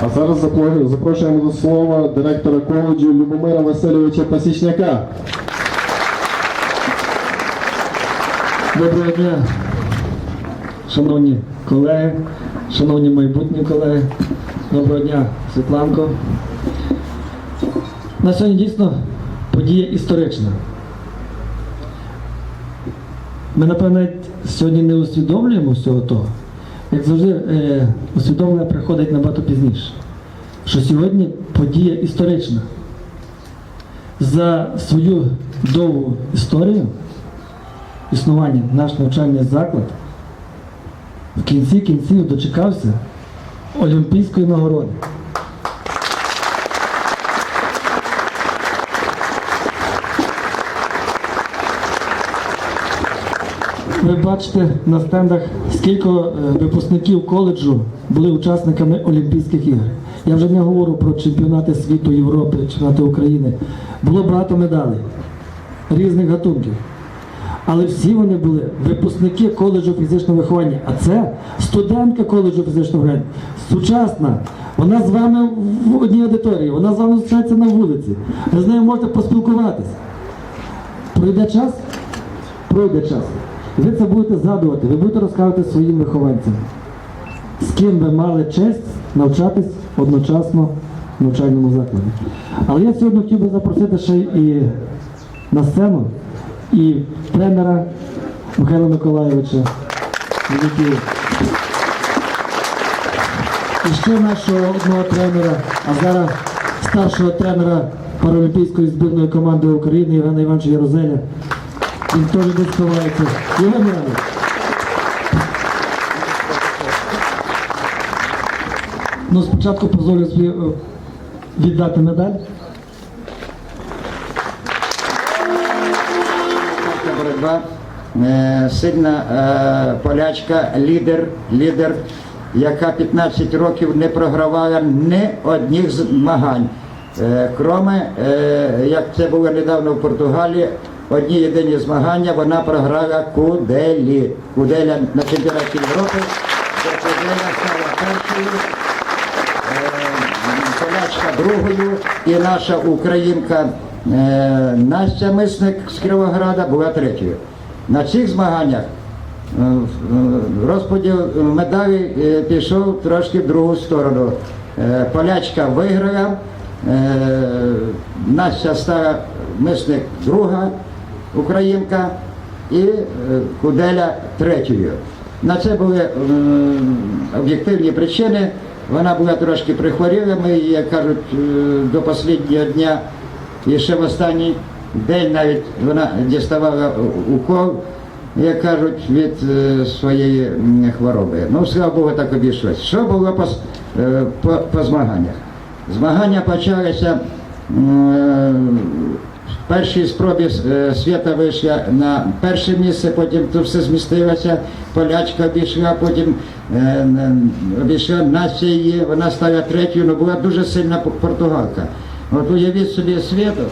Зараз запрошуємо до слова директора коледжу Любомира Васильовича Пасічняка. Доброго дня, шановні колеги, шановні майбутні колеги. Доброго дня, Світланко. На сьогодні дійсно подія історична. Ми, напевно, сьогодні не усвідомлюємо всього того. Як завжди, е, усвідомлення приходить набагато пізніше. Що сьогодні подія історична. За свою довгу історію існування наш навчальний заклад в кінці кінців дочекався Олімпійської нагороди. Ви бачите на стендах, скільки е, випускників коледжу були учасниками Олімпійських ігор. Я вже не говорю про чемпіонати світу, Європи, чемпіонати України. Було багато медалей різних гатунків. Але всі вони були випускники коледжу фізичного виховання. А це студентка коледжу фізичного виховання. Сучасна. Вона з вами в одній аудиторії, вона з вами зустрічається на вулиці. Ви з нею можете поспілкуватися. Пройде час? Пройде час. Ви це будете згадувати, ви будете розказувати своїм вихованцям, з ким ви мали честь навчатись одночасно в навчальному закладі. Але я сьогодні хотів би запросити ще і на сцену і тренера Михайла Миколайовича. Великий. І ще нашого одного тренера, а зараз старшого тренера паралімпійської збірної команди України Євгена Івановича Ярозеля. Десь ховається. Євген Іванович. Ну, спочатку дозволю собі е, віддати медаль. Боротьба. Е, Сильна е, полячка, лідер, лідер, яка 15 років не програвала ні одних змагань. Кроме, як це було недавно в Португалії, одні єдині змагання вона програла Куделі. Куделя на чемпіонаті Європи. де Куделя стала першою. Е, полячка другою і наша українка е, Настя Мисник з Кривограда була третьою. На цих змаганнях е, розподіл медалей е, пішов трошки в другу сторону. Полячка виграла, Настя стала Мисник друга українка і е, Куделя третьою. На це були об'єктивні причини. Вона була трошки прихворіла, ми як кажуть, е, до останнього дня і ще в останній день навіть вона діставала укол, як кажуть, від е, своєї хвороби. Ну, слава Богу, так обійшлось. Що було по, по, по змаганнях? Змагання почалися першій спробі е, свята вийшла на перше місце, потім тут все змістилося, полячка обійшла, потім е, обійшла Настя її, вона стала третьою, але була дуже сильна португалка. От уявіть собі світу,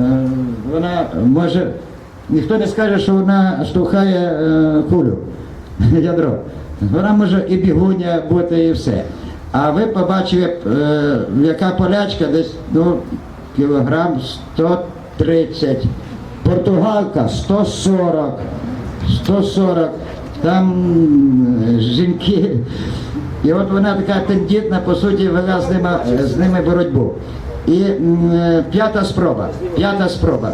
е, вона може, ніхто не скаже, що вона штовхає кулю, ядро. Вона може і бігуня бути, і все. А ви побачили, яка полячка десь ну, кілограм 130. Португалка 140. 140. Там жінки. І от вона така тендітна, по суті, вела з ними, з ними боротьбу. І е, п'ята спроба. П'ята спроба.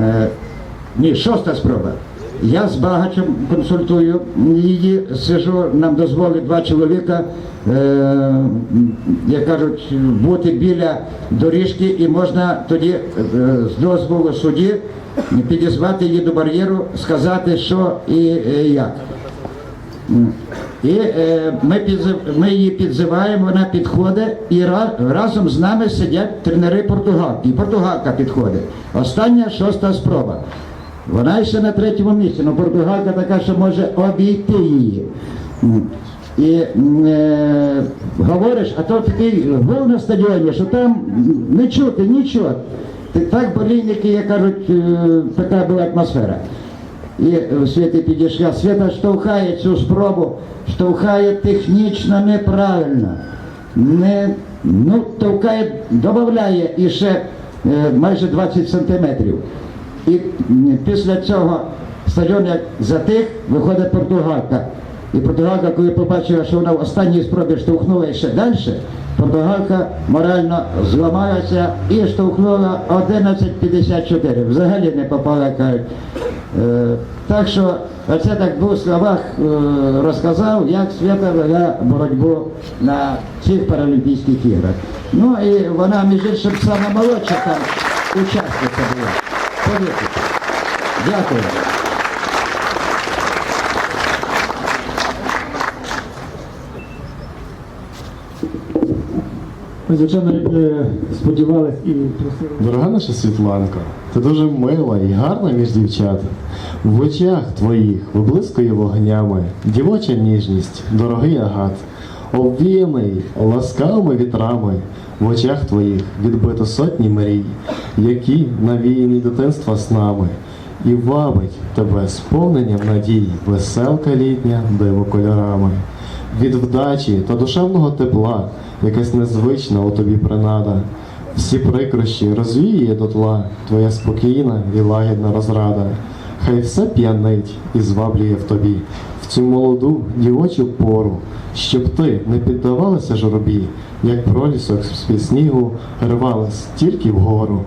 Е, ні, шоста спроба. Я з багачем консультую її, сижу, нам дозволили два чоловіка, е, як кажуть, бути біля доріжки і можна тоді е, з дозволу судді підізвати її до бар'єру, сказати, що і е, як. І е, ми, підзив, ми її підзиваємо, вона підходить і ra, разом з нами сидять тренери португалки. І португалка підходить. Остання шоста спроба. Вона ще на третьому місці, але португалка така, що може обійти її. І е, говориш, а то такий гол на стадіоні, що там не чути нічого. Так болільники, як кажуть, е, така була атмосфера. І е, Свята підійшла. Свята штовхає цю спробу, штовхає технічно неправильно. не ну, товкає, додає іще е, майже 20 сантиметрів. І після цього стадіон як затих, виходить португалка. І португалка, коли побачила, що вона в останній спробі штовхнула ще далі, португалка морально зламалася і штовхнула 11.54. Взагалі не попала, кажуть. Е, так що оце так в двох словах е, розказав, як Свята вела боротьбу на цих Паралімпійських іграх. Ну і вона, між іншим, сама молодша там учасниця була. Повірте. Дякую. Ми, звичайно, е, сподівались і просили. Дорога наша Світланко, ти дуже мила і гарна між дівчат. В очах твоїх виблискує вогнями, дівоча ніжність, дорогий агат, обвіяний ласкавими вітрами, в очах твоїх відбито сотні мрій, які навіяні дитинства снами, і вабить тебе сповненням надій, веселка літня, диво кольорами. Від вдачі та душевного тепла, якась незвична у тобі принада. Всі прикрощі розвіює дотла твоя спокійна і лагідна розрада. Хай все п'янить і зваблює в тобі в цю молоду дівочу пору, щоб ти не піддавалася журбі, як пролісок з снігу рвалась тільки вгору.